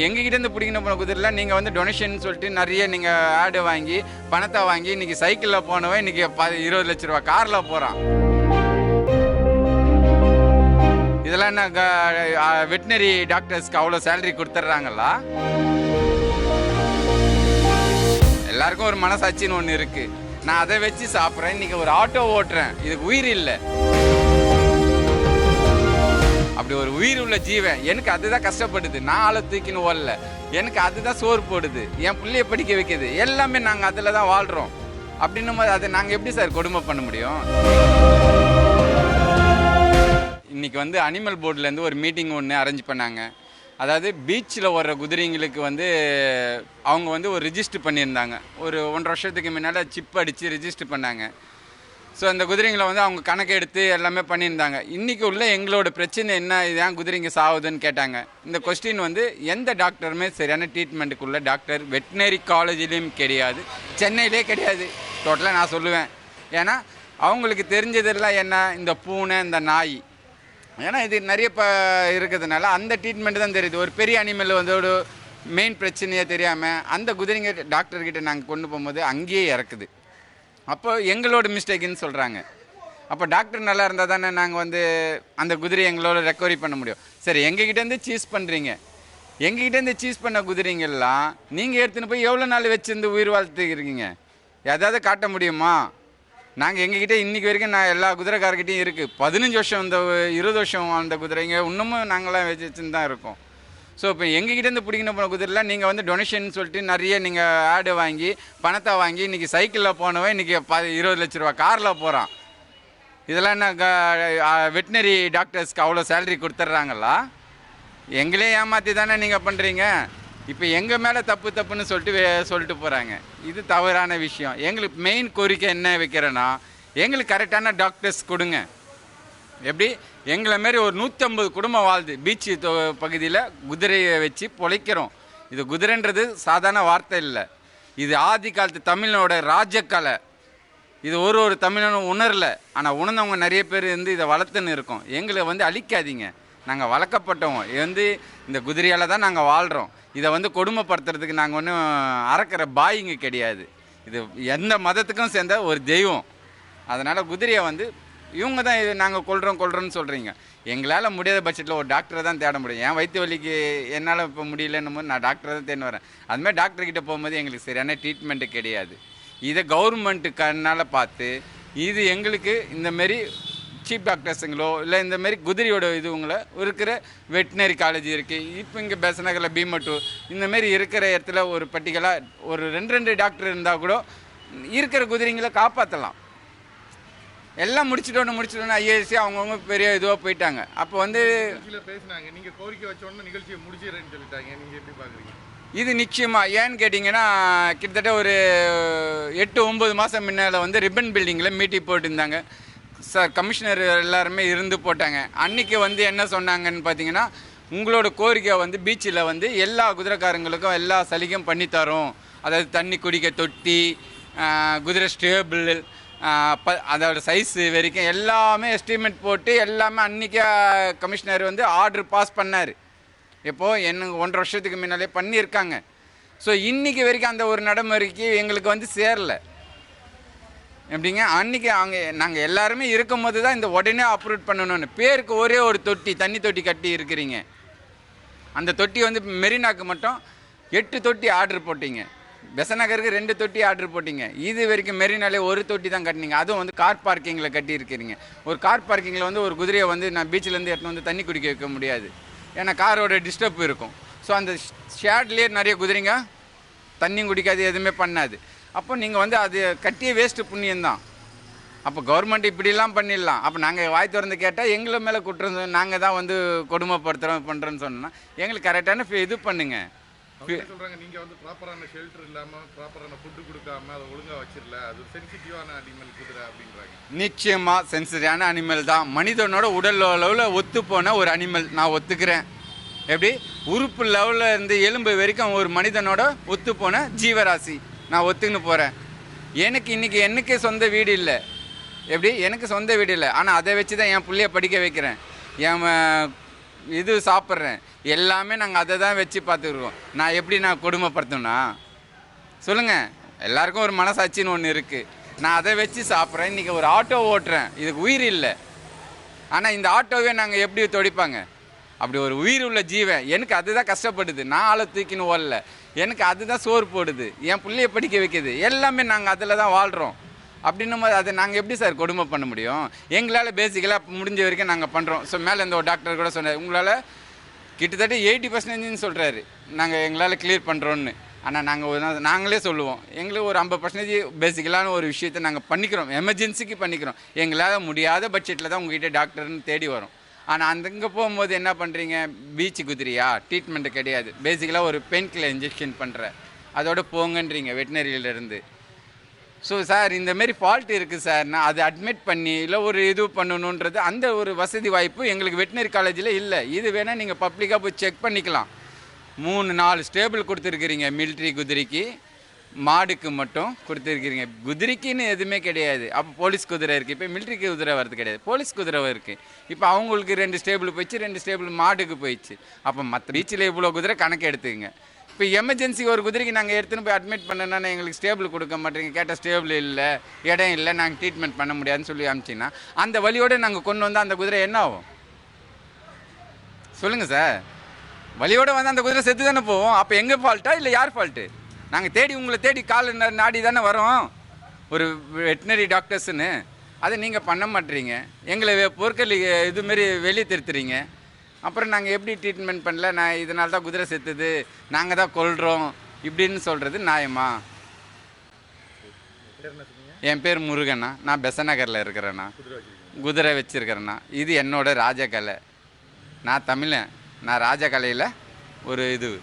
எங்ககிட்ட இருந்து பிடிக்கணும் போன குதிரைல நீங்கள் வந்து டொனேஷன் சொல்லிட்டு நிறைய நீங்கள் ஆடு வாங்கி பணத்தை வாங்கி இன்னைக்கு சைக்கிளில் போனவன் இன்னைக்கு ப- இருபது லட்ச ரூபா காரில் போகிறான் இதெல்லாம் என்ன வெட்டினரி டாக்டர்ஸ்க்கு அவ்வளோ சேலரி கொடுத்துட்றாங்களா? எல்லாருக்கும் ஒரு மனசாட்சின்னு ஒன்று இருக்குது நான் அதை வச்சு சாப்பிட்றேன் இன்னைக்கு ஒரு ஆட்டோ ஓட்டுறேன். இதுக்கு உயிர் இல்லை. அப்படி ஒரு உயிர் உள்ள ஜீவன். எனக்கு அதுதான் கஷ்டப்படுது. நான் ஆளை தூக்கின்னு ஓடல. எனக்கு அதுதான் சோறு போடுது. என் பிள்ளைய படிக்க வைக்கிறது எல்லாமே நாங்கள் அதில் தான் வாழ்கிறோம் அப்படின்னும் போது அதை நாங்கள் எப்படி சார் கொடுமை பண்ண முடியும்? இன்றைக்கி வந்து அனிமல் போர்ட்லேருந்து ஒரு மீட்டிங் ஒன்று அரேஞ்ச் பண்ணாங்க. அதாவது பீச்சில் வர்ற குதிரைங்களுக்கு வந்து அவங்க வந்து ஒரு ரிஜிஸ்டர் பண்ணியிருந்தாங்க. ஒரு ஒன்றரை வருஷத்துக்கு முன்னால் சிப் அடித்து ரிஜிஸ்டர் பண்ணாங்க. ஸோ அந்த குதிரைங்களை வந்து அவங்க கணக்கு எடுத்து எல்லாமே பண்ணியிருந்தாங்க. இன்றைக்கி உள்ள எங்களோட பிரச்சனை என்ன? இது ஏன் குதிரைங்க சாகுதுன்னு கேட்டாங்க. இந்த கொஸ்டின் வந்து எந்த டாக்டருமே சரியான ட்ரீட்மெண்ட்டுக்குள்ள டாக்டர் வெட்டினரி காலேஜ்லேயும் கிடையாது. சென்னையிலே கிடையாது. டோட்டலாக நான் சொல்லுவேன். ஏன்னா அவங்களுக்கு தெரிஞ்சதெல்லாம் என்ன? இந்த பூனை இந்த நாய். ஏன்னா இது நிறைய இப்போ இருக்கிறதுனால அந்த ட்ரீட்மெண்ட் தான் தெரியுது. ஒரு பெரிய அனிமல் வந்து ஒரு மெயின் பிரச்சனையே தெரியாமல் அந்த குதிரைங்க டாக்டர்கிட்ட நாங்கள் கொண்டு போகும்போது அங்கேயே இறக்குது. அப்போ எங்களோட மிஸ்டேக்குன்னு சொல்கிறாங்க அப்போ டாக்டர் நல்லா இருந்தால் தானே நாங்கள் வந்து அந்த குதிரையை எங்களோட ரெக்கவரி பண்ண முடியும். சரி எங்ககிட்டேருந்து சீஸ் பண்ணுறீங்க எங்ககிட்டேருந்து சீஸ் பண்ண குதிரைங்கெல்லாம் நீங்கள் எடுத்துன்னு போய் எவ்வளோ நாள் வச்சுருந்து உயிர் வாழ்த்துக்கிறீங்க எதாவது காட்ட முடியுமா? நாங்கள் எங்ககிட்ட இன்றைக்கி வரைக்கும் நான் எல்லா குதிரைக்காரர்கிட்டையும் இருக்குது பதினஞ்சு வருஷம் இந்த இருபது வருஷம் வாழ்ந்த குதிரைங்க. இன்னமும் நாங்களாம் வச்சு வச்சுன்னு தான் இருக்கோம். ஸோ இப்போ எங்ககிட்டேருந்து பிடிக்கணும் போன குதிரையில் நீங்கள் வந்து டொனேஷன் சொல்லிட்டு நிறைய நீங்கள் ஆடு வாங்கி பணத்தை வாங்கி இன்றைக்கி சைக்கிளில் போனவன் இன்றைக்கி ப இருபது லட்ச ரூபா காரில் போகிறான் இதெல்லாம் என்ன வெட்டினரி டாக்டர்ஸ்க்கு அவ்வளோ சேலரி கொடுத்துட்றாங்களா? எங்களே ஏமாற்றி தானே நீங்கள் பண்ணுறீங்க இப்போ எங்கள் மேலே தப்பு தப்புன்னு சொல்லிட்டு வே- சொல்லிட்டு போகிறாங்க இது தவறான விஷயம். எங்களுக்கு மெயின் கோரிக்கை என்ன வைக்கிறேன்னா எங்களுக்கு கரெக்டான டாக்டர்ஸ் கொடுங்க. எப்படி? எங்களை மாரி ஒரு நூற்றம்பது குடும்பம் வாழுது பீச்சு பகுதியில் குதிரையை வச்சு பொழைக்கிறோம். இது குதிரைன்றது சாதாரண வார்த்தை இல்லை. இது ஆதி காலத்து தமிழனோட ராஜக்கலை. இது ஒரு ஒரு தமிழனும் உணரல. ஆனால் உணர்ந்தவங்க நிறைய பேர் வந்து இதை வளர்த்துன்னு இருக்கோம். எங்களை வந்து அழிக்காதீங்க. நாங்கள் வளர்க்கப்பட்டவங்க. இது வந்து இந்த குதிரையால் தான் நாங்கள் வாழ்கிறோம் இதை வந்து கொடுமைப்படுத்துறதுக்கு நாங்கள் ஒன்றும் அறக்கிற பாயிங்க கிடையாது. இது எந்த மதத்துக்கும் சேர்ந்த ஒரு தெய்வம். அதனால் குதிரையை வந்து இவங்க தான் இது நாங்கள் கொள்கிறோம் கொள்கிறோன்னு சொல்கிறீங்க எங்களால் முடியாத பட்சத்தில் ஒரு டாக்டரை தான் தேட முடியும். என் வயிற்று வலிக்கு என்னால் இப்போ முடியலன்னும் போது நான் டாக்டரை தான் தேடி வரேன். அதுமாதிரி டாக்டர்கிட்ட போகும்போது எங்களுக்கு சரியான ட்ரீட்மெண்ட்டு கிடையாது. இதை கவர்மெண்ட்டு கண்ணால் பார்த்து இது எங்களுக்கு இந்தமாரி சீப் டாக்டர்ஸுங்களோ இல்லை இந்தமாரி குதிரையோட இதுவங்கள இருக்கிற வெட்டினரி காலேஜ் இருக்குது இப்போ இங்கே பெசநகரில் பீமட்டு இந்தமாரி இருக்கிற இடத்துல ஒரு பர்டிகுலர் ஒரு ரெண்டு ரெண்டு டாக்டர் இருந்தால் கூட இருக்கிற குதிரைங்களை காப்பாற்றலாம் எல்லாம் முடிச்சிட்டோன்னு முடிச்சிட்டோன்னு ஐஏஎஸ்சி அவங்கவுங்க பெரிய இதுவாக போயிட்டாங்க. அப்போ வந்து பேசினாங்க. நீங்க கோரிக்கை வச்ச உடனே நிகழ்ச்சியை முடிச்சிடுறேன்னு சொல்லிட்டாங்க. நீங்க எப்படி பாக்குறீங்க? இது நிச்சயமா. ஏன்னு கேட்டிங்கன்னா கிட்டத்தட்ட ஒரு எட்டு ஒம்பது மாதம் முன்னால் வந்து ரிப்பன் பில்டிங்கில் மீட்டிங் போட்டிருந்தாங்க. சார் கமிஷனர் எல்லாருமே இருந்து போட்டாங்க. அன்னைக்கு வந்து என்ன சொன்னாங்கன்னு பார்த்தீங்கன்னா உங்களோட கோரிக்கை வந்து பீச்சில் வந்து எல்லா குதிரைக்காரங்களுக்கும் எல்லா சலுகையும் பண்ணித்தரோம். அதாவது தண்ணி குடிக்க தொட்டி குதிரை ஸ்டேபிள் ப அதோட சைஸு வரைக்கும் எல்லாமே எஸ்டிமேட் போட்டு எல்லாமே அன்றைக்கி கமிஷனர் வந்து ஆர்டர் பாஸ் பண்ணார். இப்போது என்ன ஒன்றரை வருஷத்துக்கு முன்னாலே பண்ணியிருக்காங்க. ஸோ இன்றைக்கி வரைக்கும் அந்த ஒரு நடைமுறைக்கு எங்களுக்கு வந்து சேரல. எப்படிங்க? அன்னைக்கு அவங்க நாங்கள் எல்லாருமே இருக்கும் போது தான் இந்த உடனே அப்ரூவ் பண்ணணும்னு. பேருக்கு ஒரே ஒரு தொட்டி தண்ணி தொட்டி கட்டி இருக்கிறீங்க. அந்த தொட்டி வந்து மெரினாக்கு மட்டும் எட்டு தொட்டி ஆர்டர் போட்டீங்க. பெசநகருக்கு ரெண்டு தொட்டி ஆர்டர் போட்டீங்க. இது வரைக்கும் மெரினாலே ஒரு தொட்டி தான் கட்டினீங்க. அதுவும் வந்து கார் பார்க்கிங்கில் கட்டியிருக்கிறீங்க. ஒரு கார் பார்க்கிங்கில் வந்து ஒரு குதிரையை வந்து நான் பீச்சிலேருந்து எடுத்துன்னு வந்து தண்ணி குடிக்க வைக்க முடியாது. ஏன்னா காரோட டிஸ்டர்ப் இருக்கும். ஸோ அந்த ஷேட்லேயே நிறைய குதிரைங்க தண்ணியும் குடிக்காது எதுவுமே பண்ணாது. அப்போ நீங்கள் வந்து அது கட்டிய வேஸ்ட்டு புண்ணியம்தான் அப்போ கவர்மெண்ட் இப்படிலாம் பண்ணிடலாம். அப்போ நாங்கள் வாய் திறந்து கேட்டால் எங்களை மேலே குற்றம் நாங்கள் தான் வந்து கொடுமைப்படுத்துகிறோம் பண்ணுறோன்னு சொன்னால் எங்களுக்கு கரெக்டான இது பண்ணுங்கள் சொல்றாங்க நீங்க வந்து ப்ராப்பரான ஷெல்டர் இல்லாம ப்ராப்பரான ஃபுட் கொடுக்காம அதை ஒழுங்கா வச்சிரல அது சென்சிட்டிவான அனிமல் குதிரை அப்படின்றாங்க. நிச்சயமாக சென்சிட்டிவான அனிமல் தான். மனிதனோட உடல் அளவில் ஒத்து போன ஒரு அனிமல் நான் ஒத்துக்கிறேன். எப்படி? உறுப்பு லெவலில் இருந்து எலும்பு வரைக்கும் ஒரு மனிதனோட ஒத்து போன ஜீவராசி. நான் ஒத்துக்கின்னு போகிறேன் எனக்கு இன்னைக்கு எனக்கே சொந்த வீடு இல்லை. எப்படி? எனக்கு சொந்த வீடு இல்லை. ஆனால் அதை வச்சு தான் என் பிள்ளைய படிக்க வைக்கிறேன். என் இது சாப்பிட்றேன். எல்லாமே நாங்கள் அதை தான் வச்சு பார்த்துருக்கோம் நான் எப்படி நான் கொடுமைப்படுத்தணும்னா? சொல்லுங்கள் எல்லாருக்கும் ஒரு மனசாட்சின்னு ஒன்று இருக்குது நான் அதை வச்சு சாப்பிட்றேன். இன்றைக்கி ஒரு ஆட்டோ ஓட்டுறேன். இதுக்கு உயிர் இல்லை. ஆனால் இந்த ஆட்டோவே நாங்கள் எப்படி தொடிப்பாங்க? அப்படி ஒரு உயிர் உள்ள ஜீவன். எனக்கு அதுதான் கஷ்டப்படுது. நான் ஆளை தூக்கின்னு ஓடல. எனக்கு அதுதான் சோறு போடுது. என் பிள்ளைய படிக்க வைக்கிது. எல்லாமே நாங்கள் அதில் தான் வாழ்கிறோம் அப்படின்னும் போது அதை நாங்கள் எப்படி சார் கொடுமை பண்ண முடியும்? எங்களால் பேசிக்கலாக முடிஞ்ச வரைக்கும் நாங்கள் பண்ணுறோம் ஸோ மேலே இந்த ஒரு டாக்டர் கூட சொன்னார். உங்களால் கிட்டத்தட்ட எயிட்டி பர்சன்டேஜ்னு சொல்கிறாரு நாங்கள் எங்களால் கிளியர் பண்ணுறோன்னு ஆனால் நாங்கள் ஒரு நாள் நாங்களே சொல்லுவோம். எங்களுக்கு ஒரு ஐம்பது பர்சன்டேஜ் பேசிக்கலான ஒரு விஷயத்தை நாங்கள் பண்ணிக்கிறோம். எமர்ஜென்சிக்கு பண்ணிக்கிறோம். எங்களால் முடியாத பட்ஜெட்டில் தான் உங்ககிட்ட டாக்டர்னு தேடி வரோம். ஆனால் அந்த இங்கே போகும்போது என்ன பண்ணுறீங்க பீச்சு குதிரியா? ட்ரீட்மெண்ட்டு கிடையாது. பேசிக்கலாக ஒரு பெயின் கில்லர் இன்ஜெக்ஷன் பண்ணுற அதோட போங்கன்றீங்க வெட்டினரியிலேருந்து ஸோ சார் இந்தமாரி ஃபால்ட் இருக்குது சார். நான் அதை அட்மிட் பண்ணி இல்லை ஒரு இது பண்ணணுன்றது அந்த ஒரு வசதி வாய்ப்பு எங்களுக்கு வெட்டினரி காலேஜில் இல்லை. இது வேணால் நீங்கள் பப்ளிக்காக போய் செக் பண்ணிக்கலாம். மூணு நாலு ஸ்டேபிள் கொடுத்துருக்கிறீங்க மிலிட்ரி குதிரைக்கு. மாடுக்கு மட்டும் கொடுத்துருக்கிறீங்க. குதிரைக்குன்னு எதுவுமே கிடையாது. அப்போ போலீஸ் குதிரை இருக்குது இப்போ மிலிட்ரி குதிரை வரது கிடையாது. போலீஸ் குதிரை இருக்குது இப்போ அவங்களுக்கு ரெண்டு ஸ்டேபிள் போயிடுச்சு ரெண்டு ஸ்டேபிள் மாடுக்கு போயிடுச்சு. அப்போ மற்ற பீச்சில் இவ்வளோ குதிரை கணக்கு எடுத்துக்கங்க. இப்போ எமர்ஜென்சி ஒரு குதிரைக்கு நாங்கள் எடுத்துன்னு போய் அட்மிட் பண்ணணும்னா எங்களுக்கு ஸ்டேபிள் கொடுக்க மாட்டேங்க கேட்டால் ஸ்டேபிள் இல்லை இடம் இல்லை நாங்கள் ட்ரீட்மெண்ட் பண்ண முடியாதுன்னு சொல்லி அமிச்சிங்கன்னா அந்த வழியோடு நாங்கள் கொண்டு வந்தால் அந்த குதிரை என்ன ஆகும்? சொல்லுங்கள் சார். வழியோடு வந்து அந்த குதிரை செத்து தானே போவோம் அப்போ எங்கள் ஃபால்ட்டா இல்லை யார் ஃபால்ட்டு நாங்கள் தேடி உங்களை தேடி கால் நாடி தானே வரோம். ஒரு வெட்டினரி டாக்டர்ஸ்னு அதை நீங்கள் பண்ண மாட்டீங்க. எங்களை பொருட்கள் இதுமாரி வெளியே திருத்துறீங்க. அப்புறம் நாங்கள் எப்படி ட்ரீட்மெண்ட் பண்ணல? நான் இதனால தான் குதிரை செத்துது. நாங்கள் தான் கொல்றோம். இப்படின்னு சொல்கிறது நியாயமா? என் பேர் முருகண்ணா. நான் பெசநகரில் இருக்கிறேண்ணா. குதிரை வச்சிருக்கிறேண்ணா. இது என்னோட ராஜகலை. நான் தமிழன். நான் ராஜகலையில் ஒரு இது.